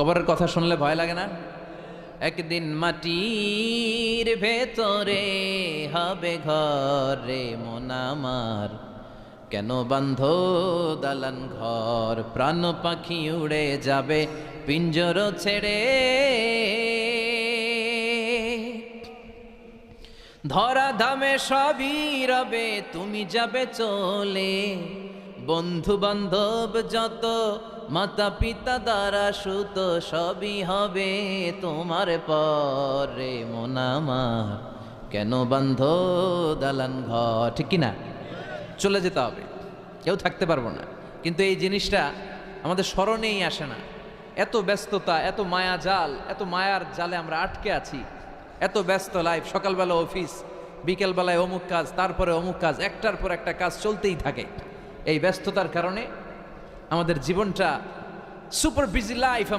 কবরের কথা শুনলে ভয় লাগে না? একদিন মাটির ভেতরে হবে ঘরে মনামার কেন বান্ধ দালান ঘর? প্রাণ পাখি উড়ে যাবে, পিঞ্জর ছেড়ে। ধরা ধামে সবই রবে, তুমি যাবে চলে। বন্ধু বান্ধব যত মাতা পিতা দ্বারা সুত সবই হবে তোমার পরে মোনামার কেন বান্ধ দালান ঘর? ঠিক কিনা? চলে যেতে হবে। কেউ থাকতে পারব না। কিন্তু এই জিনিসটা আমাদের স্মরণেই আসে না। এত ব্যস্ততা, এত মায়া জাল, এত মায়ার জালে আমরা আটকে আছি। এত ব্যস্ত লাইফ সকালবেলা অফিস বিকেলবেলায় অমুক কাজ, তারপরে অমুক কাজ, একটার পর একটা কাজ চলতেই থাকে। এই ব্যস্ততার কারণে আমাদের জীবনটা সুপার বিজি লাইফ আমরা